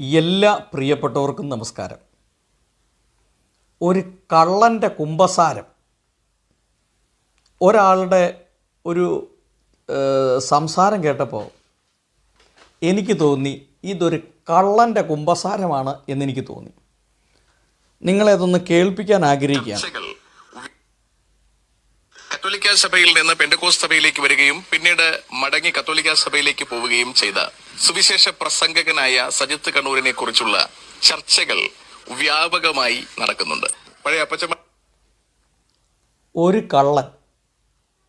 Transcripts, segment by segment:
എല്ലാ പ്രിയപ്പെട്ടവർക്കും നമസ്കാരം. ഒരു കള്ളന്റെ കുമ്പസാരം ഒരാളുടെ ഒരു സംസാരം കേട്ടപ്പോൾ എനിക്ക് തോന്നി ഇതൊരു കള്ളന്റെ കുമ്പസാരമാണ് എന്നെനിക്ക് തോന്നി. നിങ്ങളെ അതൊന്ന് കേൾപ്പിക്കാൻ ആഗ്രഹിക്കുകയാണ്. കത്തോലിക്ക സഭയിൽ നിന്ന് പെന്റകോസ് സഭയിലേക്ക് വരികയും പിന്നീട് മടങ്ങി കത്തോലിക്ക സഭയിലേക്ക് പോവുകയും ചെയ്ത സുവിശേഷ പ്രസംഗകനായ സജിത്ത് കണ്ണൂരിനെ കുറിച്ചുള്ള ചർച്ചകൾ വ്യാപകമായി നടക്കുന്നുണ്ട്. പഴയ അപ്പച്ചമ്മ ഒരു കള്ളൻ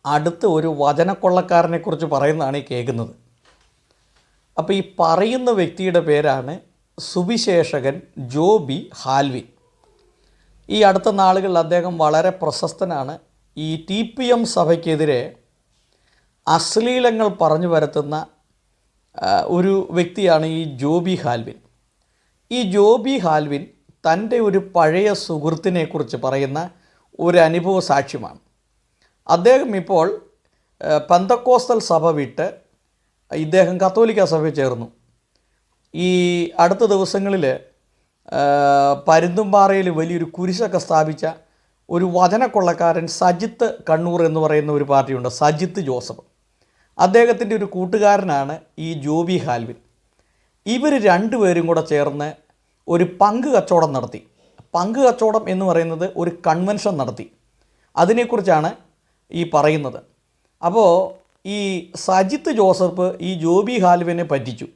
അടുത്ത് ഒരു വചനക്കൊള്ളക്കാരനെ കുറിച്ച് പറയുന്നതാണ് ഈ കേൾക്കുന്നത്. അപ്പോൾ ഈ പറയുന്ന വ്യക്തിയുടെ പേരാണ് സുവിശേഷകൻ ജോബി ഹാൽവിൻ ഈ അടുത്ത നാളുകളിൽ അദ്ദേഹം വളരെ പ്രശസ്തനാണ്. ഈ ടി പി എം സഭയ്ക്കെതിരെ അശ്ലീലങ്ങൾ പറഞ്ഞു വരുത്തുന്ന ഒരു വ്യക്തിയാണ് ഈ ജോബി ഹാൽവിൻ. ഈ ജോബി ഹാൽവിൻ തന്റെ ഒരു പഴയ സുഹൃത്തിനെക്കുറിച്ച് പറയുന്ന ഒരു അനുഭവ സാക്ഷ്യമാണ്. അദ്ദേഹം ഇപ്പോൾ പന്തക്കോസ്തൽ സഭ വിട്ട് ഇദ്ദേഹം കത്തോലിക്ക സഭയിൽ ചേർന്നു. ഈ അടുത്ത ദിവസങ്ങളിൽ പരുന്തുംപാറയിൽ വലിയൊരു കുരിശൊക്കെ സ്ഥാപിച്ച ഒരു വചനക്കൊള്ളക്കാരൻ സജിത്ത് കണ്ണൂർ എന്ന് പറയുന്ന ഒരു പാർട്ടിയുണ്ട് സജിത്ത് ജോസഫ്. അദ്ദേഹത്തിന്റെ ഒരു കൂട്ടുകാരനാണ് ഈ ജോബി ഹാൽവിൻ. ഇവർ രണ്ടുപേരും കൂടെ ചേർന്ന് ഒരു പങ്ക് കച്ചവടം നടത്തി. പങ്ക് കച്ചവടം എന്ന് പറയുന്നത് ഒരു കൺവെൻഷൻ നടത്തി. അതിനെക്കുറിച്ചാണ് ഈ പറയുന്നത്. അപ്പോൾ ഈ സജിത്ത് ജോസഫ് ഈ ജോബി ഹാൽവിനെ പറ്റിച്ചു.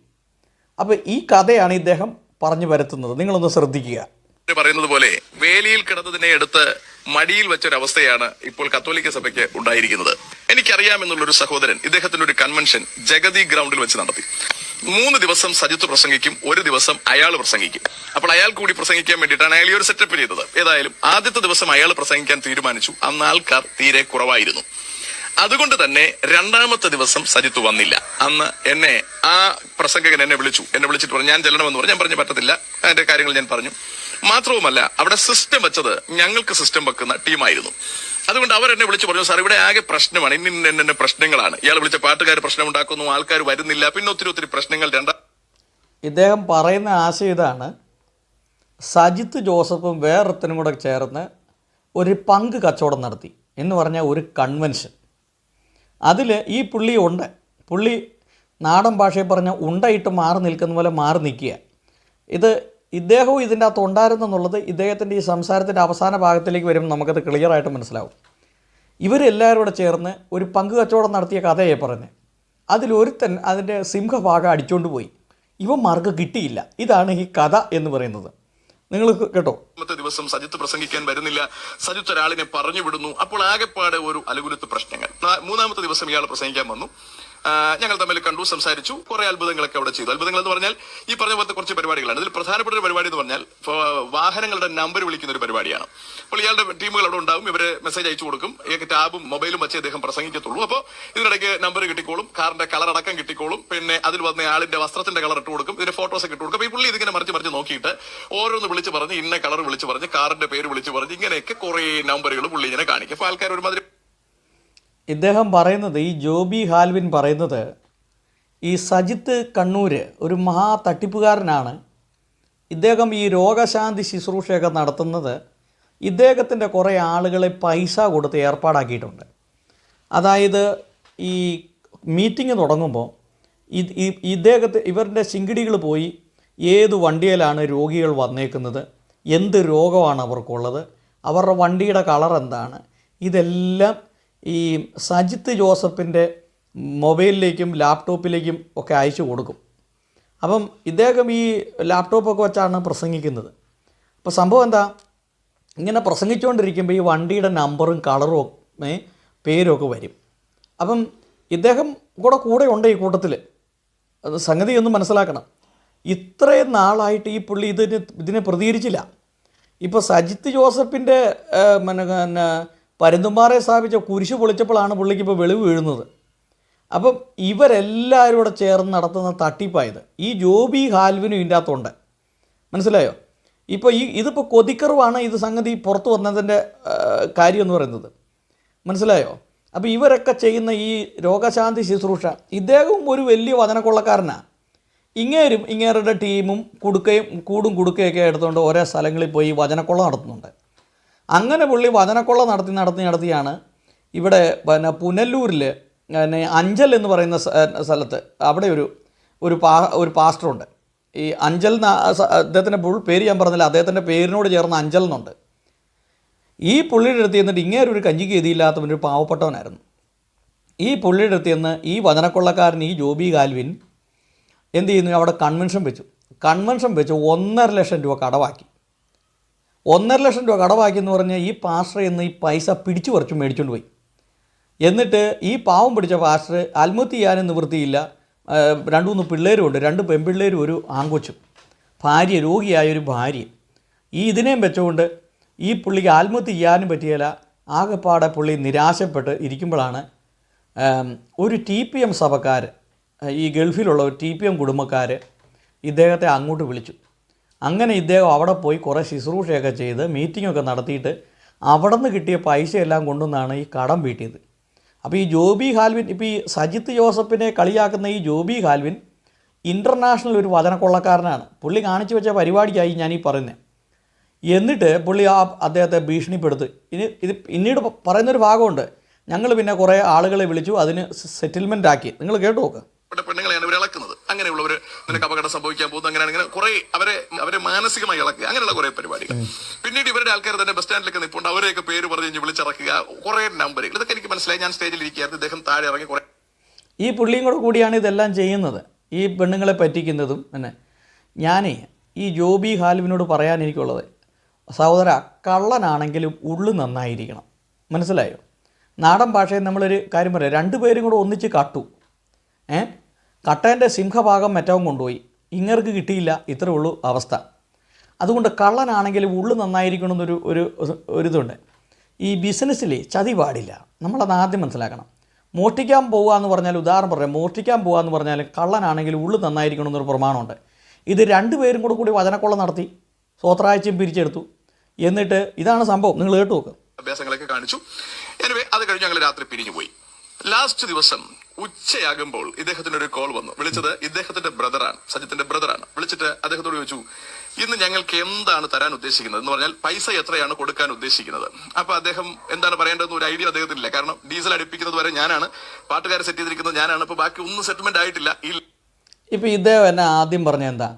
അപ്പോൾ ഈ കഥയാണ് ഇദ്ദേഹം പറഞ്ഞു വരുത്തുന്നത് നിങ്ങളൊന്ന് ശ്രദ്ധിക്കുക. പറയുന്നത് പോലെ വേലിയിൽ കിടന്നതിനെ എടുത്ത് മടിയിൽ വെച്ചൊരവസ്ഥയാണ് ഇപ്പോൾ കത്തോലിക്ക സഭയ്ക്ക് ഉണ്ടായിരിക്കുന്നത്. എനിക്കറിയാമെന്നുള്ളൊരു സഹോദരൻ ഇദ്ദേഹത്തിന്റെ ഒരു കൺവെൻഷൻ ജഗതി ഗ്രൗണ്ടിൽ വെച്ച് നടത്തി. മൂന്ന് ദിവസം സജിത്ത് പ്രസംഗിക്കും ഒരു ദിവസം അയാൾ പ്രസംഗിക്കും. അപ്പോൾ അയാൾ കൂടി പ്രസംഗിക്കാൻ വേണ്ടിയിട്ടാണ് അയാൾ ഈ ഒരു സെറ്റപ്പ് ചെയ്തത്. ഏതായാലും ആദ്യത്തെ ദിവസം അയാൾ പ്രസംഗിക്കാൻ തീരുമാനിച്ചു. അന്ന് ആൾക്കാർ തീരെ കുറവായിരുന്നു. അതുകൊണ്ട് തന്നെ രണ്ടാമത്തെ ദിവസം സജിത്ത് വന്നില്ല. അന്ന് എന്നെ ആ പ്രസംഗകൻ എന്നെ വിളിച്ചു. എന്നെ വിളിച്ചിട്ട് പറഞ്ഞു ഞാൻ ചെല്ലണമെന്ന് പറഞ്ഞു. ഞാൻ പറഞ്ഞു പറ്റത്തില്ല. അതിന്റെ കാര്യങ്ങൾ ഞാൻ പറഞ്ഞു. മാത്രവുമല്ല അവിടെ സിസ്റ്റം വെച്ചത് ഞങ്ങൾക്ക് സിസ്റ്റം വെക്കുന്ന ടീമായിരുന്നു. അതുകൊണ്ട് അവർ എന്നെ വിളിച്ചു പറഞ്ഞു സാർ ഇവിടെ ആകെ പ്രശ്നമാണ്. ഇന്ന് ഇന്ന പ്രശ്നങ്ങളാണ്. ഇയാൾ വിളിച്ച പാട്ടുകാർ പ്രശ്നം ഉണ്ടാക്കുന്നു ആൾക്കാർ വരുന്നില്ല. പിന്നെ ഒത്തിരി ഒത്തിരി പ്രശ്നങ്ങൾ രണ്ടാം ഇദ്ദേഹം പറയുന്ന ആശയം ഇതാണ്. സജിത്ത് ജോസഫും വേറൊരുത്തനും കൂടെ ചേർന്ന് ഒരു പങ്ക് കച്ചവടം നടത്തി എന്ന് പറഞ്ഞാൽ ഒരു കൺവെൻഷൻ അതിൽ ഈ പുള്ളി ഉണ്ട്. പുള്ളി നാടൻ ഭാഷയിൽ പറഞ്ഞ ഉണ്ടയിട്ട് മാറി നിൽക്കുന്ന പോലെ മാറി നിൽക്കുക. ഇത് ഇദ്ദേഹവും ഇതിന്റെ അകത്ത് ഉണ്ടായിരുന്നെന്നുള്ളത് ഇദ്ദേഹത്തിന്റെ ഈ സംസാരത്തിന്റെ അവസാന ഭാഗത്തിലേക്ക് വരുമ്പോൾ നമുക്കത് ക്ലിയറായിട്ട് മനസ്സിലാവും. ഇവരെല്ലാവരും കൂടെ ചേർന്ന് ഒരു പങ്ക് കച്ചവടം നടത്തിയ കഥയെ പറഞ്ഞ് അതിലൊരുത്തൻ അതിന്റെ സിംഹഭാഗം അടിച്ചുകൊണ്ട് പോയി. ഇവന്മാർക്ക് കിട്ടിയില്ല. ഇതാണ് ഈ കഥ എന്ന് പറയുന്നത്. നിങ്ങൾ കേട്ടോ? ദിവസം സജിത്ത് പ്രസംഗിക്കാൻ വരുന്നില്ല. സജിത്ത് ഒരാളിനെ പറഞ്ഞു വിടുന്നു. അപ്പോൾ ആകെപ്പാടെ ഒരു അലകുലത്ത് പ്രശ്നങ്ങൾ. മൂന്നാമത്തെ ദിവസം ഇയാൾ പ്രസംഗിക്കാൻ വന്നു. ഞങ്ങൾ തമ്മിൽ കണ്ടു സംസാരിച്ചു കുറെ അത്ഭുതങ്ങളൊക്കെ അവിടെ ചെയ്തു. അത്ഭുതങ്ങൾ എന്ന് പറഞ്ഞാൽ ഈ പറഞ്ഞ പോലത്തെ കുറച്ച് പരിപാടികളാണ്. ഇതിൽ പ്രധാനപ്പെട്ട ഒരു പരിപാടി എന്ന് പറഞ്ഞാൽ വാഹനങ്ങളുടെ നമ്പർ വിളിക്കുന്ന ഒരു പരിപാടിയാണ്. അപ്പോൾ ഇയാളുടെ ടീമുകൾ അവിടെ ഉണ്ടാവും ഇവരെ മെസ്സേജ് അയച്ചു കൊടുക്കും. ഈ ടാബും മൊബൈലും വെച്ച് അദ്ദേഹം പ്രസംഗിക്കത്തുള്ളൂ. അപ്പോൾ ഇതിനിടയ്ക്ക് നമ്പർ കിട്ടിക്കോളും കാറിന്റെ കളർ അടക്കം കിട്ടിക്കോളും പിന്നെ അതിൽ വന്ന ആളിന്റെ വസ്ത്രത്തിന്റെ കളർ ഇട്ട് കൊടുക്കും ഇതിന്റെ ഫോട്ടോസ് ഒക്കെ ഇട്ട് കൊടുക്കും. അപ്പോൾ ഈ പുള്ളി ഇതിങ്ങനെ മറിച്ച് മറിച്ച് നോക്കിയിട്ട് ഓരോന്ന് വിളിച്ച് പറഞ്ഞ് ഇന്ന കളർ വിളിച്ച് പറഞ്ഞ് കാറിന്റെ പേര് വിളിച്ച് പറഞ്ഞ് ഇങ്ങനെയൊക്കെ കുറേ നമ്പറുകൾ പുള്ളി ഇങ്ങനെ കാണിക്കും. അപ്പോൾ ആൾക്കാർ ഒരുമാതിരി ഇദ്ദേഹം പറയുന്നത് ഈ ജോബി ഹാൽവിൻ പറയുന്നത് ഈ സജിത്ത് കണ്ണൂർ ഒരു മഹാ തട്ടിപ്പുകാരനാണ്. ഇദ്ദേഹം ഈ രോഗശാന്തി ശുശ്രൂഷയൊക്കെ നടത്തുന്നത് ഇദ്ദേഹത്തിന്റെ കുറേ ആളുകളെ പൈസ കൊടുത്ത് ഏർപ്പാടാക്കിയിട്ടുണ്ട്. അതായത് ഈ മീറ്റിംഗ് തുടങ്ങുമ്പോൾ ഇദ്ദേഹത്തെ ഇവരുടെ ശിങ്കിടികൾ പോയി ഏത് വണ്ടിയിലാണ് രോഗികൾ വന്നേക്കുന്നത് എന്ത് രോഗമാണ് അവർക്കുള്ളത് അവരുടെ വണ്ടിയുടെ കളർ എന്താണ് ഇതെല്ലാം ഈ സജിത്ത് ജോസഫിന്റെ മൊബൈലിലേക്കും ലാപ്ടോപ്പിലേക്കും ഒക്കെ അയച്ചു കൊടുക്കും. അപ്പം ഇദ്ദേഹം ഈ ലാപ്ടോപ്പൊക്കെ വെച്ചാണ് പ്രസംഗിക്കുന്നത്. അപ്പോൾ സംഭവം എന്താ? ഇങ്ങനെ പ്രസംഗിച്ചുകൊണ്ടിരിക്കുമ്പോൾ ഈ വണ്ടിയുടെ നമ്പറും കളറും പേരും ഒക്കെ വരും. അപ്പം ഇദ്ദേഹം കൂടെ കൂടെ ഉണ്ട് ഈ കൂട്ടത്തിൽ സംഗതി ഒന്ന് മനസ്സിലാക്കണം. ഇത്രയും നാളായിട്ട് ഈ പുള്ളി ഇതിന് ഇതിനെ പ്രതികരിച്ചില്ല. ഇപ്പോൾ സജിത്ത് ജോസഫിന്റെ പിന്നെ പരുന്തുംപാറെ സ്ഥാപിച്ച കുരിശ് പൊളിച്ചപ്പോഴാണ് പുള്ളിക്ക് ഇപ്പോൾ വെളിവ് വീഴുന്നത്. അപ്പം ഇവരെല്ലാവരും കൂടെ ചേർന്ന് നടത്തുന്ന തട്ടിപ്പായത്. ഈ ജോബി ഹാൽവിനും ഇതിന്റെ അകത്തുണ്ട്. മനസ്സിലായോ? ഇപ്പോൾ ഈ ഇതിപ്പോൾ കൊതിക്കറുവാണ് ഇത് സംഗതി പുറത്ത് വന്നതിന്റെ കാര്യം എന്ന് പറയുന്നത്. മനസ്സിലായോ? അപ്പോൾ ഇവരൊക്കെ ചെയ്യുന്ന ഈ രോഗശാന്തി ശുശ്രൂഷ ഇദ്ദേഹവും ഒരു വലിയ വചനക്കൊള്ളക്കാരനാണ് ഇങ്ങേരും ഇങ്ങേരുടെ ടീമും കുടുക്കയും കൂടും കുടുക്കയൊക്കെ എടുത്തുകൊണ്ട് ഓരോ സ്ഥലങ്ങളിൽ പോയി വചനക്കൊള്ള നടത്തുന്നുണ്ട്. അങ്ങനെ പുള്ളി വചനക്കൊള്ള നടത്തി നടത്തി നടത്തിയാണ് ഇവിടെ പിന്നെ പുനല്ലൂരിൽ പിന്നെ അഞ്ചൽ എന്ന് പറയുന്ന സ്ഥ- സ്ഥലത്ത് അവിടെ ഒരു ഒരു പാ ഒരു പാസ്റ്ററുണ്ട്. ഈ അഞ്ചൽ അദ്ദേഹത്തിന്റെ ഫുൾ പേര് ഞാൻ പറഞ്ഞില്ല അദ്ദേഹത്തിന്റെ പേരിനോട് ചേർന്ന അഞ്ചൽ എന്നുണ്ട്. ഈ പുള്ളിയുടെ അടുത്ത് ചെന്നിട്ട് ഇങ്ങനെ ഒരു കഞ്ഞിക്ക് എഴുതിയില്ലാത്തവനൊരു ഒരു പാവപ്പെട്ടവനായിരുന്നു. ഈ പുള്ളിയുടെ അടുത്ത് ചെന്ന് ഈ വചനക്കൊള്ളക്കാരൻ ഈ ജോബി ഗാൽവിൻ എന്ത് ചെയ്യുന്നു? അവിടെ കൺവെൻഷൻ വെച്ചു. കൺവെൻഷൻ വെച്ച് ഒന്നര ലക്ഷം രൂപ കടവാക്കി. ഒന്നര ലക്ഷം രൂപ കടവാക്കി എന്ന് പറഞ്ഞ് ഈ പാസ്റ്റർ എന്ന് ഈ പൈസ പിടിച്ചു പറിച്ചു മേടിച്ചുകൊണ്ട് പോയി. എന്നിട്ട് ഈ പാവം പിടിച്ച പാസ്റ്റർ അൽമുത്തി ചെയ്യാനും നിവൃത്തിയില്ല രണ്ട് മൂന്ന് പിള്ളേരും ഉണ്ട് രണ്ട് പെൺപിള്ളേരും ഒരു ആങ്കൊച്ചും ഭാര്യ രോഗിയായ ഒരു ഭാര്യ. ഈ ഇതിനെയും വെച്ചുകൊണ്ട് ഈ പുള്ളിക്ക് ആത്മഹത്യ ചെയ്യാനും പറ്റിയില്ല ആകെപ്പാടെ പുള്ളി നിരാശപ്പെട്ട് ഇരിക്കുമ്പോഴാണ് ഒരു ടി പി എം സഭക്കാർ ഈ ഗൾഫിലുള്ള ഒരു ടി പി എം കുടുംബക്കാർ ഇദ്ദേഹത്തെ അങ്ങോട്ട് വിളിച്ചു. അങ്ങനെ ഇദ്ദേഹം അവിടെ പോയി കുറേ ശുശ്രൂഷയൊക്കെ ചെയ്ത് മീറ്റിങ്ങൊക്കെ നടത്തിയിട്ട് അവിടെ നിന്ന് കിട്ടിയ പൈസയെല്ലാം കൊണ്ടുവന്നാണ് ഈ കടം വീട്ടിയത്. അപ്പോൾ ഈ ജോബി ഹാൽവിൻ ഇപ്പോൾ ഈ സജിത്ത് ജോസഫിനെ കളിയാക്കുന്ന ഈ ജോബി ഹാൽവിൻ ഇന്റർനാഷണൽ ഒരു വചനക്കൊള്ളക്കാരനാണ്. പുള്ളി കാണിച്ചു വെച്ച പരിപാടിക്കായി ഞാൻ ഈ പറയുന്നത് എന്നിട്ട് പുള്ളി ആ അദ്ദേഹത്തെ ഭീഷണിപ്പെടുത്തു. ഇനി ഇത് പിന്നീട് പറയുന്നൊരു ഭാഗമുണ്ട്. ഞങ്ങൾ പിന്നെ കുറേ ആളുകളെ വിളിച്ചു അതിന് സെറ്റിൽമെന്റ് ആക്കി. നിങ്ങൾ കേട്ടു നോക്ക് ഇവർ ഇളക്കുന്നത് അങ്ങനെയുള്ളവർ നിനക്ക് അപകടം സംഭവിക്കാൻ പോകുന്നത് അങ്ങനെ ഇങ്ങനെ കുറെ അവരെ അവരെ മാനസികമായി ഇളക്കുക. അങ്ങനെയുള്ള കുറെ പരിപാടികൾ. പിന്നീട് ഇവരുടെ ആൾക്കാർ തന്നെ ബസ് സ്റ്റാൻഡിലൊക്കെ നിൽപ്പുണ്ട് അവരെയൊക്കെ പേര് പറഞ്ഞ് വിളിച്ചിറക്കുക. കുറെ നമ്പറുകൾ. ഇതൊക്കെ എനിക്ക് മനസ്സിലായി. ഞാൻ സ്റ്റേജിൽ ഇരിക്കുകയായിരുന്നു. ഇദ്ദേഹം താഴെ ഇറങ്ങി കുറെ ഈ പുള്ളിയും കൂടെ കൂടിയാണ് ഇതെല്ലാം ചെയ്യുന്നത്. ഈ പെണ്ണുങ്ങളെ പറ്റിക്കുന്നതും പിന്നെ ഞാനേ ഈ ജോബി ഹാലുവിനോട് പറയാൻ എനിക്കുള്ളത്. സഹോദര കള്ളനാണെങ്കിലും ഉള്ളു നന്നായിരിക്കണം. മനസ്സിലായോ? നാടൻ ഭാഷയിൽ നമ്മളൊരു കാര്യം പറയാം. രണ്ടുപേരും കൂടെ ഒന്നിച്ച് കട്ടു. ഏ? കട്ടേന്റെ സിംഹഭാഗം മറ്റവും കൊണ്ടുപോയി. ഇങ്ങർക്ക് കിട്ടിയില്ല ഇത്രേ ഉള്ളൂ അവസ്ഥ. അതുകൊണ്ട് കള്ളനാണെങ്കിലും ഉള്ളു നന്നായിരിക്കണം എന്നൊരു ഒരു ഒരിതുണ്ട് ഈ ബിസിനസ്സിൽ ചതി പാടില്ല. നമ്മളത് ആദ്യം മനസ്സിലാക്കണം. മോഷ്ടിക്കാൻ പോകുക എന്ന് പറഞ്ഞാൽ ഉദാഹരണം പറയാം. മോഷ്ടിക്കാൻ പോകുക എന്ന് പറഞ്ഞാൽ കള്ളനാണെങ്കിൽ ഉള്ളു നന്നായിരിക്കണം എന്നൊരു പ്രമാണമുണ്ട്. ഇത് രണ്ടുപേരും കൂടെ കൂടി വചനക്കൊള്ള നടത്തി സ്വത്രാഴ്ചയും പിരിച്ചെടുത്തു. എന്നിട്ട് ഇതാണ് സംഭവം. നിങ്ങൾ കേട്ടു നോക്കുക അഭ്യാസങ്ങളൊക്കെ കാണിച്ചു. എനിവേ അത് കഴിഞ്ഞ് ഞങ്ങൾ രാത്രി പിരിഞ്ഞു പോയി. ലാസ്റ്റ് ദിവസം ഉച്ചയാകുമ്പോൾ ഇദ്ദേഹത്തിന് ഒരു കോൾ വന്നു. വിളിച്ചത് ഇദ്ദേഹത്തിന്റെ ബ്രദറാണ് സജിത്തിന്റെ ബ്രദറാണ് വിളിച്ചിട്ട് അദ്ദേഹത്തോട് ചോദിച്ചു ഇന്ന് ഞങ്ങൾക്ക് എന്താണ് തരാൻ ഉദ്ദേശിക്കുന്നത്? എന്ന് പറഞ്ഞാൽ പൈസ എത്രയാണ് കൊടുക്കാൻ ഉദ്ദേശിക്കുന്നത്? അപ്പൊ അദ്ദേഹം എന്താണ് പറയേണ്ടതെന്ന് ഒരു ഐഡിയ അദ്ദേഹത്തിനില്ല. കാരണം ഡീസൽ അടുപ്പിക്കുന്നത് വരെ ഞാനാണ് പാട്ടുകാരെ സെറ്റ് ചെയ്തിരിക്കുന്നത് ഞാനാണ് അപ്പൊ ബാക്കി ഒന്നും സെറ്റിൽമെന്റ് ആയിട്ടില്ല. ഇപ്പൊ ഇദ്ദേഹം എന്നെ ആദ്യം പറഞ്ഞ എന്താ?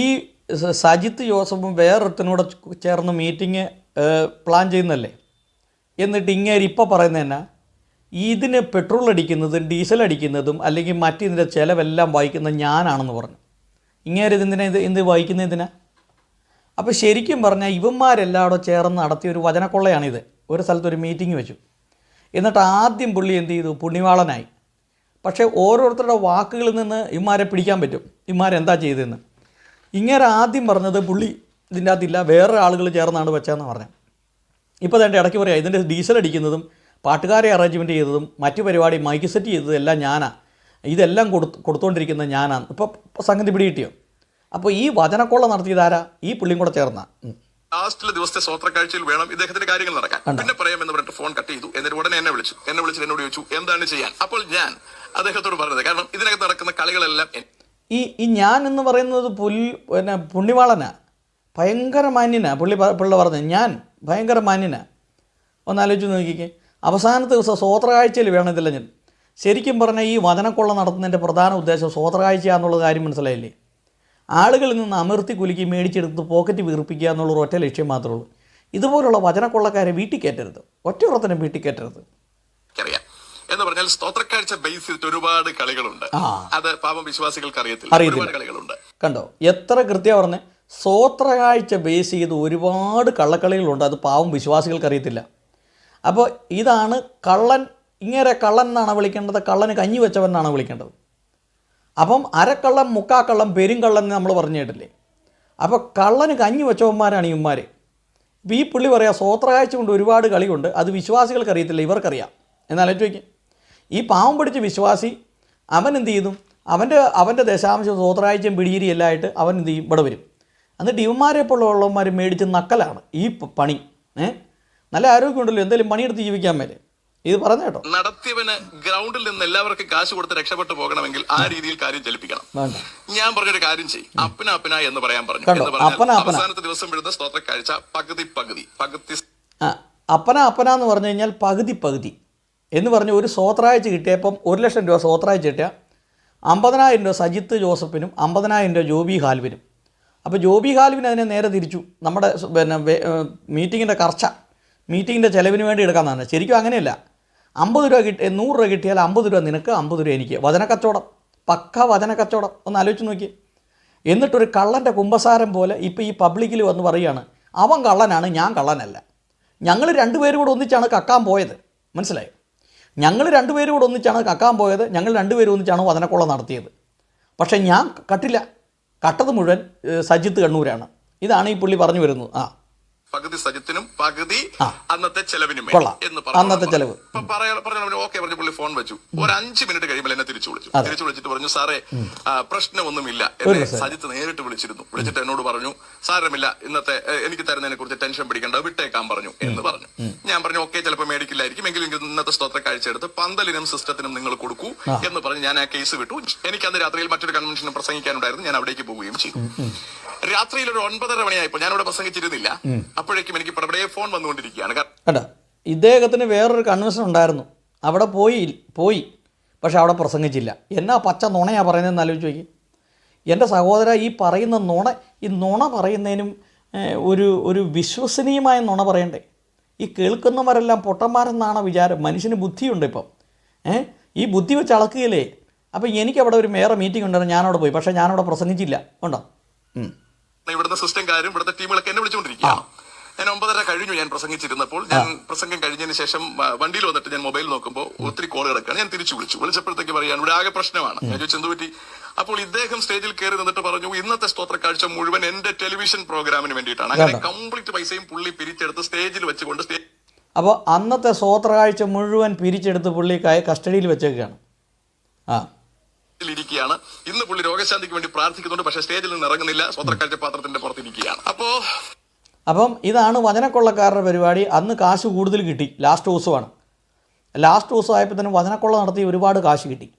ഈ സജിത്ത് ജോസഫും വേറൊരുത്തനോട് ചേർന്ന് മീറ്റിംഗ് പ്ലാൻ ചെയ്യുന്നല്ലേ എന്നിട്ട് ഇങ്ങേരി ഇപ്പോൾ പറയുന്നത് എന്നാ? ഇതിന് പെട്രോൾ അടിക്കുന്നതും ഡീസൽ അടിക്കുന്നതും അല്ലെങ്കിൽ മറ്റിതിന്റെ ചിലവെല്ലാം വായിക്കുന്നത് ഞാനാണെന്ന് പറഞ്ഞു. ഇങ്ങനെ ഇതിനെ ഇത് എന്ത് വഹിക്കുന്ന ഇതിനാ? അപ്പോൾ ശരിക്കും പറഞ്ഞാൽ ഇവന്മാരെല്ലാവരും ചേർന്ന് നടത്തിയ ഒരു വചനക്കൊള്ളയാണിത്. ഒരു സ്ഥലത്ത് ഒരു മീറ്റിംഗ് വെച്ചു. എന്നിട്ട് ആദ്യം പുള്ളി എന്ത് ചെയ്തു? പുണ്യവാളനായി. പക്ഷേ ഓരോരുത്തരുടെ വാക്കുകളിൽ നിന്ന് ഇമാരെ പിടിക്കാൻ പറ്റും. ഇമാരെന്താ ചെയ്തതെന്ന്. ഇങ്ങനെ ആദ്യം പറഞ്ഞത് പുള്ളി ഇതിന്റെ അകത്തില്ല വേറെ ആളുകൾ ചേർന്നാണ് വെച്ചതെന്ന് പറഞ്ഞത്. ഇപ്പോൾ തന്നെ ഇടയ്ക്ക് പറയാം ഇതിന്റെ ഡീസൽ അടിക്കുന്നതും പാട്ടുകാരെ അറേഞ്ച്മെന്റ് ചെയ്തതും മറ്റു പരിപാടി മൈക്ക് സെറ്റ് ചെയ്തതും എല്ലാം ഞാനാ. ഇതെല്ലാം കൊടുത്ത് കൊടുത്തുകൊണ്ടിരിക്കുന്നത് ഞാനാണ് ഇപ്പോൾ സംഗതി പിടികിട്ടിയോ? അപ്പോൾ ഈ വചനക്കൊള്ള നടത്തിയതാരാ ഈ പുള്ളിയും കൂടെ ചേർന്ന. ലാസ്റ്റിലെ ദിവസത്തെ സ്വത്രക്കാഴ്ചയിൽ വേണം ഇദ്ദേഹത്തിന്റെ കാര്യങ്ങൾ നടക്കാൻ. പിന്നെ പറയാമെന്ന് പറഞ്ഞിട്ട് ഫോൺ കട്ട് ചെയ്തു. എന്നിട്ട് ഉടനെ എന്നെ വിളിച്ചു. എന്നെ വിളിച്ചിട്ട് എന്നോട് ചോദിച്ചു എന്താണ് ചെയ്യാൻ? അപ്പോൾ ഞാൻ അദ്ദേഹത്തോട് പറഞ്ഞത് കാരണം ഇതിനകത്ത് നടക്കുന്ന കളികളെല്ലാം ഈ ഈ ഞാൻ എന്ന് പറയുന്നത് പുൽ പിന്നെ പുണ്യവാളനാ ഭയങ്കര മാന്യനാ. പുള്ളി പിള്ള പറഞ്ഞത് ഞാൻ ഭയങ്കര മാന്യനാ. ഒന്ന് ആലോചിച്ച് നോക്കിക്കേ. അവസാനത്തെ ദിവസം സ്വോത്രകാഴ്ചയിൽ വേണം ഇതെല്ലാം ഞാൻ. ശരിക്കും പറഞ്ഞാൽ ഈ വചനക്കൊള്ള നടത്തുന്നതിന്റെ പ്രധാന ഉദ്ദേശം സ്വോത്രകാഴ്ച എന്നുള്ള കാര്യം മനസ്സിലായില്ലേ? ആളുകളിൽ നിന്ന് അമർത്തി കുലുക്കി മേടിച്ചെടുത്ത് പോക്കറ്റ് വീർപ്പിക്കുക എന്നുള്ള ഒറ്റ ലക്ഷ്യം മാത്രമേ ഉള്ളൂ. ഇതുപോലുള്ള വചനക്കൊള്ളക്കാരെ വീട്ടിൽ കയറ്റരുത് ഒറ്റ ഉറത്തിനും വീട്ടിൽ കയറ്റരുത് എന്ന് പറഞ്ഞാൽ സ്തോത്രക്കാഴ്ച ബേസ് ചെയ്തിട്ട് ഒരുപാട് കളികളുണ്ട്. അത് പാപം വിശ്വാസികൾക്ക് അറിയത്തില്ല. ഒരുപാട് കളികളുണ്ട്. കണ്ടോ? എത്ര കൃത്യം പറഞ്ഞ്? സ്തോത്രകാഴ്ച ബേസ് ചെയ്ത് ഒരുപാട് കള്ളക്കളികളുണ്ട്. അത് പാവം വിശ്വാസികൾക്ക് അറിയത്തില്ല അപ്പോൾ ഇതാണ് കള്ളൻ ഇങ്ങനെ കള്ളൻ എന്നാണ് വിളിക്കേണ്ടത്. കള്ളന് കഞ്ഞി വെച്ചവൻ എന്നാണ് വിളിക്കേണ്ടത്. അപ്പം അരക്കള്ളൻ മുക്കാക്കള്ളൻ പെരുങ്കള്ളൻ എന്ന് നമ്മൾ പറഞ്ഞു കേട്ടില്ലേ? അപ്പോൾ കള്ളന് കഞ്ഞി വെച്ചവന്മാരാണ് ഇവന്മാർ ഇപ്പോൾ ഈ പുള്ളി പറയാം സ്വോത്രകാഴ്ച കൊണ്ട് ഒരുപാട് കളിയുണ്ട്. അത് വിശ്വാസികൾക്ക് അറിയത്തില്ല ഇവർക്കറിയാം. എന്നാൽ ചോദിക്കും ഈ പാവം പിടിച്ച വിശ്വാസി അവൻ എന്ത് ചെയ്തു അവന്റെ അവന്റെ ദശാംശം സ്വോത്രാഴ്ചയും പിടിയിരി എല്ലാം ആയിട്ട് അവൻ എന്ത് ചെയ്യും? ഇവിടെ വരും. എന്നിട്ട് ഇവന്മാരെ പോലുള്ളവന്മാർ മേടിച്ച് നക്കലാണ് ഈ പണി. ഏ? നല്ല ആരോഗ്യമുണ്ടല്ലോ എന്തായാലും പണിയെടുത്ത് ജീവിക്കാൻ മേലെ. ഇത് പറഞ്ഞ കേട്ടോ. നടത്തിയവന് ഗ്രൗണ്ടിൽ നിന്ന് എല്ലാവർക്കും കാശ് കൊടുത്ത് രക്ഷപ്പെട്ടു പോകണമെങ്കിൽ ആ രീതിയിൽ കാര്യം ചലിപ്പിക്കണം ഞാൻ പറഞ്ഞൊരു കാര്യം ചെയ്യും. അപ്പന അപ്പന എന്ന് പറയാൻ പറഞ്ഞു. എന്ന് പറഞ്ഞാൽ. അവസാനത്തെ ദിവസം വിടുന്ന സ്തോത്ര കാഴ്ച പകുതി പകുതി പകുതി അപ്പന അപ്പന എന്ന് പറഞ്ഞു കഴിഞ്ഞാൽ പകുതി പകുതി. എന്ന് പറഞ്ഞ് ഒരു സ്വോത്രാഴ്ച കിട്ടിയപ്പം ഒരു ലക്ഷം രൂപ സ്വോത്രാഴ്ച കിട്ടിയ അമ്പതിനായിരം രൂപ സജിത്ത് ജോസഫിനും അമ്പതിനായിരം രൂപ ജോബി ഹാൽവിനും. അപ്പോൾ ജോബി ഹാൽവിൻ അതിനെ നേരെ തിരിച്ചു. നമ്മുടെ പിന്നെ മീറ്റിങ്ങിന്റെ കർച്ച. മീറ്റിങ്ങിന്റെ ചിലവിന് വേണ്ടി എടുക്കാമെന്നാണ് ശരിക്കും അങ്ങനെയല്ല. അമ്പത് രൂപ കിട്ടി നൂറ് രൂപ കിട്ടിയാൽ അമ്പത് രൂപ നിനക്ക് അമ്പത് രൂപ എനിക്ക്. വചന കച്ചവടം. പക്ക വചന കച്ചവടം. ഒന്ന് ആലോചിച്ച് നോക്കി. എന്നിട്ടൊരു കള്ളന്റെ കുമ്പസാരം പോലെ ഇപ്പോൾ ഈ പബ്ലിക്കിൽ വന്ന് പറയുകയാണ് അവൻ കള്ളനാണ് ഞാൻ കള്ളനല്ല. ഞങ്ങൾ രണ്ടുപേരും കൂടെ ഒന്നിച്ചാണ് കക്കാൻ പോയത്. മനസ്സിലായോ? ഞങ്ങൾ രണ്ടുപേരും കൂടെ ഒന്നിച്ചാണ് കക്കാൻ പോയത്. ഞങ്ങൾ രണ്ടുപേരും ഒന്നിച്ചാണ് വചനക്കുള്ള നടത്തിയത്. പക്ഷേ ഞാൻ കട്ടില്ല. കട്ടത് മുഴുവൻ സജിത്ത് കണ്ണൂരാണ്. ഇതാണ് ഈ പുള്ളി പറഞ്ഞു വരുന്നത്. ആ. പകുതി സജിത്തിനും പകുതി അന്നത്തെ ചെലവിനും. എന്ന് അന്നത്തെ ചെലവ്. ഓക്കെ പറഞ്ഞു പുള്ളി ഫോൺ വെച്ചു. ഒരു അഞ്ച് മിനിറ്റ് കഴിയുമ്പോൾ എന്നെ തിരിച്ചു വിളിച്ചു. തിരിച്ചു വിളിച്ചിട്ട് പറഞ്ഞു സാറേ പ്രശ്നമൊന്നുമില്ല. എന്നെ സജിത്ത് നേരിട്ട് വിളിച്ചിരുന്നു. വിളിച്ചിട്ട് എന്നോട് പറഞ്ഞു സാരമില്ല ഇന്നത്തെ എനിക്ക് തരുന്നതിനെ കുറിച്ച് ടെൻഷൻ പിടിക്കേണ്ട വിട്ടേക്കാൻ പറഞ്ഞു എന്ന് പറഞ്ഞു. ഞാൻ പറഞ്ഞു ഓക്കെ ചിലപ്പോൾ മേടിക്കില്ലായിരിക്കും. എങ്കിലും ഇന്നത്തെ സ്തോത്ര കാഴ്ചയെടുത്ത് പന്തലിനും സിസ്റ്റത്തിനും നിങ്ങൾ കൊടുക്കൂ എന്ന് പറഞ്ഞ് ഞാൻ ആ കേസ് വിട്ടു. എനിക്ക് അന്ന് രാത്രിയിൽ മറ്റൊരു കൺവെൻഷനും പ്രസംഗിക്കാനുണ്ടായിരുന്നു. ഞാൻ അവിടേക്ക് പോവുകയും ചെയ്തു. രാത്രിയിൽ ഒരു ഒൻപതര മണിയായപ്പോൾ ഞാനിവിടെ പ്രസംഗിച്ചിരുന്നില്ല. അപ്പോഴേക്കും എനിക്ക് പടപടയെ ഫോൺ വന്നുകൊണ്ടിരിക്കുകയാണ്. കേട്ടോ ഇദ്ദേഹത്തിന് വേറൊരു കൺവെൻഷൻ ഉണ്ടായിരുന്നു. അവിടെ പോയി പോയി. പക്ഷെ അവിടെ പ്രസംഗിച്ചില്ല. എന്നാ പച്ച നുണയാണ് പറയുന്നതെന്ന് ആലോചിച്ച് നോക്കി. എന്റെ സഹോദര ഈ പറയുന്ന നുണ ഈ നുണ പറയുന്നതിനും ഒരു ഒരു വിശ്വസനീയമായ നുണ പറയണ്ടേ? ഈ കേൾക്കുന്നവരെല്ലാം പൊട്ടന്മാരെന്നാണ് വിചാരം? മനുഷ്യന് ബുദ്ധിയുണ്ട് ഇപ്പം. ഏഹ് ഈ ബുദ്ധി വെച്ച് അളക്കുകയില്ലേ? അപ്പോൾ എനിക്കവിടെ ഒരു വേറെ മീറ്റിംഗ് ഉണ്ടായിരുന്നു. ഞാനവിടെ പോയി. പക്ഷേ ഞാനവിടെ പ്രസംഗിച്ചില്ല. ഉണ്ടോ. ഇവിടുത്തെ സിസ്റ്റംകാരും ഇവിടുത്തെ ടീമുകളൊക്കെ എന്നെ വിളിച്ചുകൊണ്ടിരിക്കുകയാണ്. ഞാൻ ഒമ്പതര കഴിഞ്ഞു ഞാൻ പ്രസംഗിച്ചിരുന്നപ്പോൾ. ഞാൻ പ്രസംഗം കഴിഞ്ഞതിന് ശേഷം വണ്ടിയിൽ വന്നിട്ട് ഞാൻ മൊബൈൽ നോക്കുമ്പോൾ ഒത്തിരി കോൾ കിടക്കുകയാണ്. ഞാൻ തിരിച്ചു വിളിച്ചു. വിളിച്ചപ്പോഴത്തേക്ക് പറയാൻ ഇവിടെ ആകെ പ്രശ്നമാണ്. ഞാൻ ചോദിച്ചു അപ്പോൾ ഇദ്ദേഹം സ്റ്റേജിൽ കയറി നിന്നിട്ട് പറഞ്ഞു ഇന്നത്തെ സ്തോത്ര കാഴ്ച മുഴുവൻ എന്റെ ടെലിവിഷൻ പ്രോഗ്രാമിന് വേണ്ടിയിട്ടാണ്. അങ്ങനെ കംപ്ലീറ്റ് പൈസയും പുള്ളി പിരിച്ചെടുത്ത് സ്റ്റേജിൽ വെച്ചുകൊണ്ട് സ്റ്റേജ് അപ്പോൾ അന്നത്തെ സ്വോത്രകാഴ്ച മുഴുവൻ പിരിച്ചെടുത്ത് പുള്ളി കസ്റ്റഡിയിൽ വെച്ചേക്കാണ്. ആ. ഇരിക്കുകയാണ്. ഇന്ന് പുള്ളി രോഗശാന്തിക്ക് വേണ്ടി പ്രാർത്ഥിക്കുന്നുണ്ട് പക്ഷേ സ്റ്റേജിൽ നിന്ന് ഇറങ്ങുന്നില്ല. സ്വോത്രക്കാഴ്ച പാത്രത്തിന്റെ പുറത്തിരിക്കുകയാണ് അപ്പോ അപ്പം ഇതാണ് വചനക്കൊള്ളക്കാരുടെ പരിപാടി. അന്ന് കാശ് കൂടുതൽ കിട്ടി ലാസ്റ്റ് ദിവസമാണ്. ലാസ്റ്റ് ദിവസം ആയപ്പോൾ തന്നെ വചനക്കൊള്ള നടത്തി ഒരുപാട് കാശ് കിട്ടി.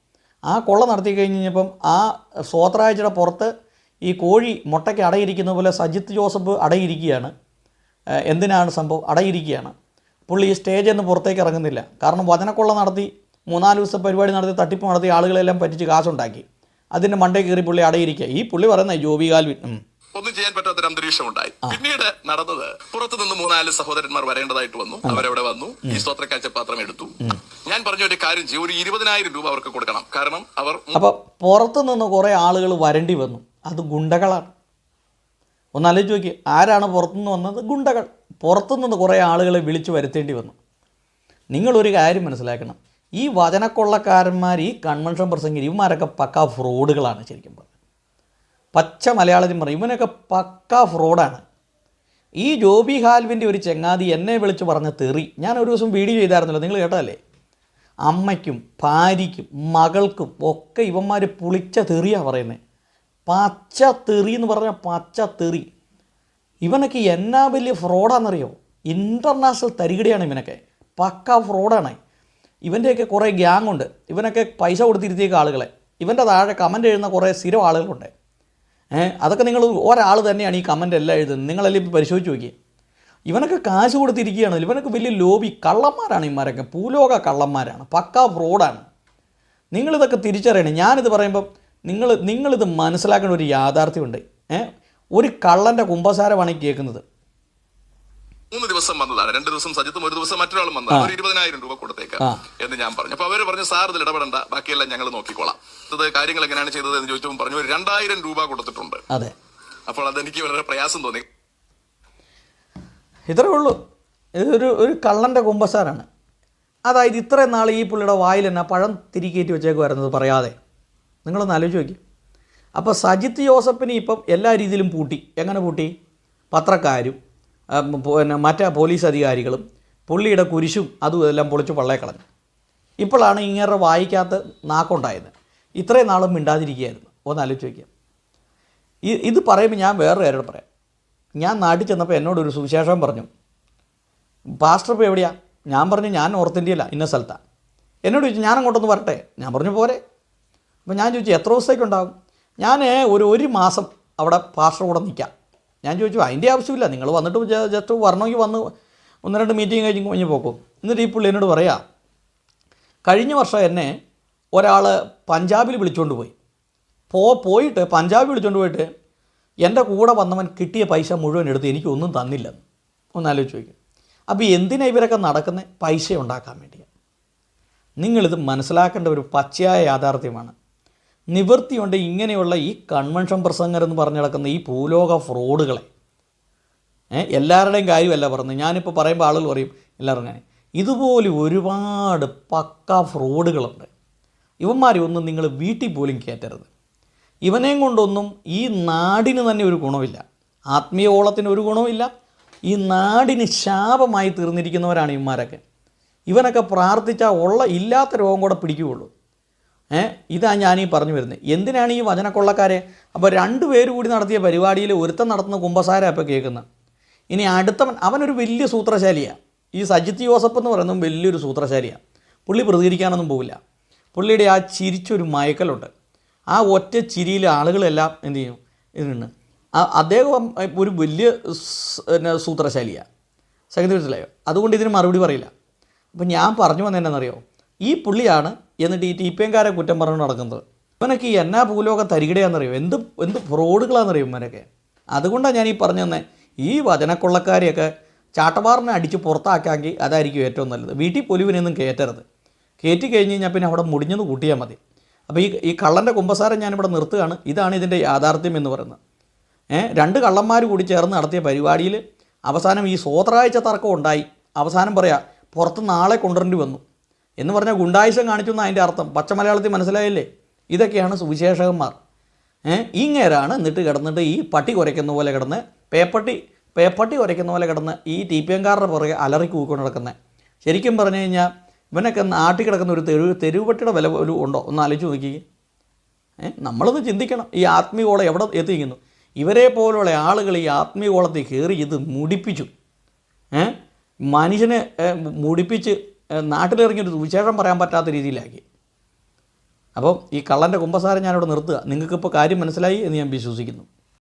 ആ കൊള്ള നടത്തി കഴിഞ്ഞ് കഴിഞ്ഞപ്പം ആ സ്വോത്രാഴ്ചയുടെ പുറത്ത് ഈ കോഴി മുട്ടയ്ക്ക് അടയിരിക്കുന്ന പോലെ സജിത്ത് ജോസഫ് അടയിരിക്കുകയാണ്. എന്തിനാണ് സംഭവം? അടയിരിക്കുകയാണ്. പുള്ളി ഈ സ്റ്റേജിൽ നിന്ന് പുറത്തേക്ക് ഇറങ്ങുന്നില്ല. കാരണം വചനക്കൊള്ള നടത്തി മൂന്നാൽ ദിവസം പരിപാടി നടത്തി തട്ടിപ്പ് നടത്തി ആളുകളെല്ലാം പറ്റിച്ച് കാശുണ്ടാക്കി. അതിന്റെ മണ്ടേ കയറി പുള്ളി അടയിരിക്കുക. ഈ പുള്ളി പറയുന്നത് ജോബി കാൽവിൻ. ഒന്നും ചെയ്യാൻ പറ്റാത്തൊരു അന്തരീക്ഷം ഉണ്ടായി പിന്നീട് നടന്നത് പുറത്തു നിന്ന് മൂന്നാൽ സഹോദരന്മാർ വരേണ്ടതായിട്ട് വന്നു. അവരവിടെ വന്നു. ഈ സ്തോത്രക്കാഴ്ച പാത്രം എടുത്തു. ഞാൻ പറഞ്ഞ ഒരു കാര്യം ചെയ്യും. ഒരു ഇരുപതിനായിരം രൂപ അവർക്ക് കൊടുക്കണം. കാരണം അവർ അപ്പൊ പുറത്തു നിന്ന് കുറെ ആളുകൾ വരേണ്ടി വന്നു. അത് ഗുണ്ടകളാണ്. ഒന്ന് ആലോചിച്ച് നോക്കി. ആരാണ് പുറത്തുനിന്ന് വന്നത്? ഗുണ്ടകൾ. പുറത്തുനിന്ന് കുറേ ആളുകളെ വിളിച്ചു വരുത്തേണ്ടി വന്നു. നിങ്ങളൊരു കാര്യം മനസ്സിലാക്കണം. ഈ വചനക്കൊള്ളക്കാരന്മാർ ഈ കൺവെൻഷൻ പ്രസംഗിക്കും ഇവന്മാരൊക്കെ പക്കാ ഫ്രോഡുകളാണ് ശരിക്കും പറഞ്ഞത് പച്ച മലയാളത്തിൽ പറയും. ഇവനൊക്കെ പക്ക ഫ്രോഡാണ്. ഈ ജോബി ഹാൽവിന്റെ ഒരു ചെങ്ങാതി എന്നെ വിളിച്ച് പറഞ്ഞ തെറി. ഞാൻ ഒരു ദിവസം വീഡിയോ ചെയ്തായിരുന്നല്ലോ നിങ്ങൾ കേട്ടതല്ലേ? അമ്മയ്ക്കും ഭാര്യയ്ക്കും മകൾക്കും ഒക്കെ ഇവന്മാർ പുളിച്ച തെറിയാണ് പറയുന്നത് പച്ച തെറി എന്ന് പറഞ്ഞാൽ പച്ച തെറി. ഇവനൊക്കെ എന്നാ വലിയ ഫ്രോഡാണെന്നറിയോ ഇന്റർനാഷണൽ തരികിടയാണ് ഇവനൊക്കെ. പക്ക ഫ്രോഡാണ്. ഇവന്റെയൊക്കെ കുറേ ഗ്യാങ് ഉണ്ട് ഇവനൊക്കെ പൈസ കൊടുത്തിരുത്തിയേക്ക ആളുകളെ. ഇവന്റെ താഴെ കമന്റ് എഴുതുന്ന കുറേ സ്ഥിരം ആളുകളുണ്ട്. അതൊക്കെ നിങ്ങൾ ഒരാൾ തന്നെയാണ് ഈ കമന്റ് എല്ലാം എഴുതുന്നത്. നിങ്ങളെല്ലാം ഇപ്പോൾ പരിശോധിച്ച് നോക്കിയേ? ഇവനൊക്കെ കാശ് കൊടുത്തിരിക്കുകയാണ്. ഇവനൊക്കെ വലിയ ലോബി കള്ളന്മാരാണ് ഇമാരൊക്കെ ഭൂലോക കള്ളന്മാരാണ്. പക്ക ഫ്രോഡാണ് നിങ്ങളിതൊക്കെ തിരിച്ചറിയണം. ഞാനിത് പറയുമ്പം നിങ്ങൾ നിങ്ങളിത് മനസ്സിലാക്കേണ്ട ഒരു യാഥാർത്ഥ്യമുണ്ട്. ഏഹ് ഒരു കള്ളന്റെ കുമ്പസാരമാണ് ഈ കേൾക്കുന്നത്. മൂന്ന് ദിവസം വന്നതാണ്. രണ്ട് ദിവസം സജിത്തും ഒരു ദിവസം മറ്റൊരാളും വന്നതാണ്. ഒരു ഇരുപതിനായിരം രൂപ കൊടുത്തേക്കാം എന്ന് ഞാൻ പറഞ്ഞു. അപ്പൊ അവർ പറഞ്ഞു സാർ ഇതിൽ ഇടപെടണ്ട. ബാക്കിയെല്ലാം ഞങ്ങൾ നോക്കിക്കോളാം. ഇത് കാര്യങ്ങൾ എങ്ങനെയാണ് ചെയ്തത് എന്ന് ചോദിച്ചപ്പോൾ പറഞ്ഞു ഒരു രണ്ടായിരം രൂപ കൊടുത്തിട്ടുണ്ട്. അതെ. അപ്പോൾ അതെനിക്ക് വളരെ പ്രയാസം തോന്നി. ഇത്രേ ഉള്ളൂ. ഇതൊരു ഒരു കള്ളന്റെ കുമ്പസാരാണ്. അതായത് ഇത്രയും നാൾ ഈ പുള്ളിയുടെ വായിൽ തന്നെ പഴം തിരികേറ്റി വെച്ചേക്കുമായിരുന്നത് പറയാതെ. നിങ്ങളൊന്ന് ആലോചിച്ച് നോക്കി. അപ്പോൾ സജിത്ത് ജോസഫിനെ ഇപ്പം എല്ലാ രീതിയിലും പൂട്ടി. എങ്ങനെ പൂട്ടി? പത്രക്കാരും പിന്നെ മറ്റേ പോലീസ് അധികാരികളും പുള്ളിയുടെ കുരിശും അതും എല്ലാം പൊളിച്ച് പള്ളേ കളഞ്ഞു ഇപ്പോഴാണ് ഇങ്ങനെ വായിക്കാത്ത നാക്കുണ്ടായത്. ഇത്രയും നാളും മിണ്ടാതിരിക്കുകയായിരുന്നു. ഒന്ന് ആലോചിച്ച് വയ്ക്കുക ഇത് പറയുമ്പോൾ ഞാൻ വേറൊരു കാര്യം പറയാം. ഞാൻ നാട്ടിൽ ചെന്നപ്പോൾ എന്നോടൊരു സുവിശേഷം പറഞ്ഞു. പാസ്റ്റർ ഇപ്പോൾ എവിടെയാ? ഞാൻ പറഞ്ഞു ഞാൻ നോർത്ത് ഇന്ത്യയിലാണ് ഇന്ന സ്ഥലത്താണ് എന്നോട് ചോദിച്ചു ഞാൻ അങ്ങോട്ടൊന്ന് വരട്ടെ? ഞാൻ പറഞ്ഞു പോരെ. അപ്പോൾ ഞാൻ ചോദിച്ചു എത്ര ദിവസത്തേക്കുണ്ടാകും ഞാൻ ഒരു ഒരു മാസം അവിടെ പാസ്റ്റർ കൂടെ നിൽക്കാം ഞാൻ ചോദിച്ചു അതിന്റെ ആവശ്യമില്ല നിങ്ങൾ വന്നിട്ട് ജസ്റ്റ് വരണമെങ്കിൽ വന്ന് ഒന്ന് രണ്ട് മീറ്റിംഗ് കഴിഞ്ഞ് കഴിഞ്ഞ് പോക്കും. എന്നിട്ട് ഈ പുള്ളി എന്നോട് പറയാ കഴിഞ്ഞ വർഷം എന്നെ ഒരാൾ പഞ്ചാബിൽ വിളിച്ചുകൊണ്ട് പോയി. പോ പോയിട്ട് പഞ്ചാബിൽ വിളിച്ചുകൊണ്ട് പോയിട്ട് എന്റെ കൂടെ വന്നവൻ കിട്ടിയ പൈസ മുഴുവൻ എടുത്ത് എനിക്കൊന്നും തന്നില്ല. ഒന്ന് ആലോചിച്ച് ചോദിക്കും അപ്പോൾ എന്തിനാ ഇവരൊക്കെ നടക്കുന്നത് പൈസ ഉണ്ടാക്കാൻ വേണ്ടിയാണ് നിങ്ങളിത് മനസ്സിലാക്കേണ്ട ഒരു പച്ചയായ യാഥാർത്ഥ്യമാണ്. നിവൃത്തിയുണ്ട് ഇങ്ങനെയുള്ള ഈ കൺവെൻഷൻ പ്രസംഗർ എന്ന് പറഞ്ഞു നടക്കുന്ന ഈ ഭൂലോക ഫ്രോഡുകളെ. എല്ലാവരുടെയും കാര്യമല്ല പറഞ്ഞത്. ഞാനിപ്പോൾ പറയുമ്പോൾ ആളുകൾ പറയും എല്ലാവരും ഞാൻ ഇതുപോലെ ഒരുപാട് പക്ക ഫ്രോഡുകളുണ്ട്. ഇവന്മാരെ ഒന്നും നിങ്ങൾ വീട്ടിൽ പോലും കയറ്റരുത്. ഇവനെയും കൊണ്ടൊന്നും ഈ നാടിന് തന്നെ ഒരു ഗുണമില്ല. ആത്മീയ ഓളത്തിന് ഒരു ഗുണമില്ല. ഈ നാടിന് ശാപമായി തീർന്നിരിക്കുന്നവരാണ് ഇവന്മാരൊക്കെ. ഇവനൊക്കെ പ്രാർത്ഥിച്ചാൽ ഉള്ള ഇല്ലാത്ത രോഗം കൂടെ പിടിക്കുകയുള്ളൂ. ഇതാ ഞാൻ ഈ പറഞ്ഞു വരുന്നത് എന്തിനാണ് ഈ വചനക്കൊള്ളക്കാരെ? അപ്പോൾ രണ്ട് പേര് കൂടി നടത്തിയ പരിപാടിയിൽ ഒരുത്തൻ നടത്തുന്ന കുമ്പസാര അപ്പോൾ കേൾക്കുന്നത് ഇനി അടുത്തവൻ അവനൊരു വലിയ സൂത്രശാലിയാണ് ഈ സജിത്ത് ജോസഫ് എന്ന് പറയുന്നതും വലിയൊരു സൂത്രശാലിയാണ് പുള്ളി പ്രതികരിക്കാനൊന്നും പോവില്ല. പുള്ളിയുടെ ആ ചിരിച്ചൊരു മയക്കലുണ്ട്. ആ ഒറ്റ ചിരിയിൽ ആളുകളെല്ലാം എന്ത് ചെയ്യും? ഇതിനുണ്ട് അദ്ദേഹം ഒരു വലിയ പിന്നെ സൂത്രശാലിയാണ് സെക്കൻഡ് മനസ്സിലായോ? അതുകൊണ്ട് ഇതിന് മറുപടി പറയില്ല. അപ്പം ഞാൻ പറഞ്ഞു വന്നത് എന്നാണെന്നറിയോ ഈ പുള്ളിയാണ് എന്നിട്ട് ഈ ടീപ്പേങ്കാരെ കുറ്റം പറഞ്ഞു നടക്കുന്നത്? ഇവനൊക്കെ ഈ എന്നാ ഭൂലോകം തരികിടയാണെന്നറിയോ എന്ത് എന്ത് ഫ്രോഡുകളാണെന്നറിയോ ഇവനൊക്കെ? അതുകൊണ്ടാണ് ഞാൻ ഈ പറഞ്ഞു തന്നെ. ഈ വചനക്കൊള്ളക്കാരെയൊക്കെ ചാട്ടവാറിനെ അടിച്ച് പുറത്താക്കാമെങ്കിൽ അതായിരിക്കും ഏറ്റവും നല്ലത്. വീട്ടിൽ പൊലിവിനൊന്നും കയറ്റരുത്. കയറ്റി കഴിഞ്ഞ് കഴിഞ്ഞാൽ പിന്നെ അവിടെ മുടിഞ്ഞത് കൂട്ടിയാൽ മതി. അപ്പോൾ ഈ ഈ കള്ളന്റെ കുമ്പസാരം ഞാനിവിടെ നിർത്തുകയാണ്. ഇതാണ് ഇതിന്റെ യാഥാർത്ഥ്യം എന്ന് പറയുന്നത്. ഏ രണ്ട് കള്ളന്മാർ കൂടി ചേർന്ന് നടത്തിയ പരിപാടിയിൽ അവസാനം ഈ സ്വോത്രാഴ്ച തർക്കം ഉണ്ടായി. അവസാനം പറയാം പുറത്ത് നാളെ കൊണ്ടുവരേണ്ടി വന്നു. എന്ന് പറഞ്ഞാൽ ഗുണ്ടായുസം കാണിച്ചു എന്ന് അതിന്റെ അർത്ഥം. പച്ച മലയാളത്തിൽ മനസ്സിലായില്ലേ? ഇതൊക്കെയാണ് സുവിശേഷകന്മാർ. ഇങ്ങേരാണ് എന്നിട്ട് കിടന്നിട്ട് ഈ പട്ടി കുരയ്ക്കുന്ന പോലെ കിടന്ന് പേപ്പട്ടി പേപ്പട്ടി കുരയ്ക്കുന്ന പോലെ കിടന്ന് ഈ ടി പി എംകാരുടെ പുറകെ അലറി കൂക്കൊണ്ട് നടക്കുന്നത് ശരിക്കും പറഞ്ഞു കഴിഞ്ഞാൽ ഇവനൊക്കെ നാട്ടിൽ കിടക്കുന്ന ഒരു തെരുവ് തെരുവുപട്ടിയുടെ വില പോലും ഉണ്ടോ? ഒന്ന് ആലോചിച്ച് നോക്കി നമ്മളത് ചിന്തിക്കണം. ഈ ആത്മീയകോളം എവിടെ എത്തിക്കുന്നു ഇവരെ പോലുള്ള ആളുകൾ ഈ ആത്മീയകോളത്തിൽ കയറി ഇത് മുടിപ്പിച്ചു. മനുഷ്യനെ മുടിപ്പിച്ച് നാട്ടിലിറങ്ങി ഒരു വിശേഷം പറയാൻ പറ്റാത്ത രീതിയിലാക്കി. അപ്പോൾ ഈ കള്ളന്റെ കുമ്പസാരം ഞാനിവിടെ നിർത്തുക. നിങ്ങൾക്കിപ്പോൾ കാര്യം മനസ്സിലായി എന്ന് ഞാൻ വിശ്വസിക്കുന്നു.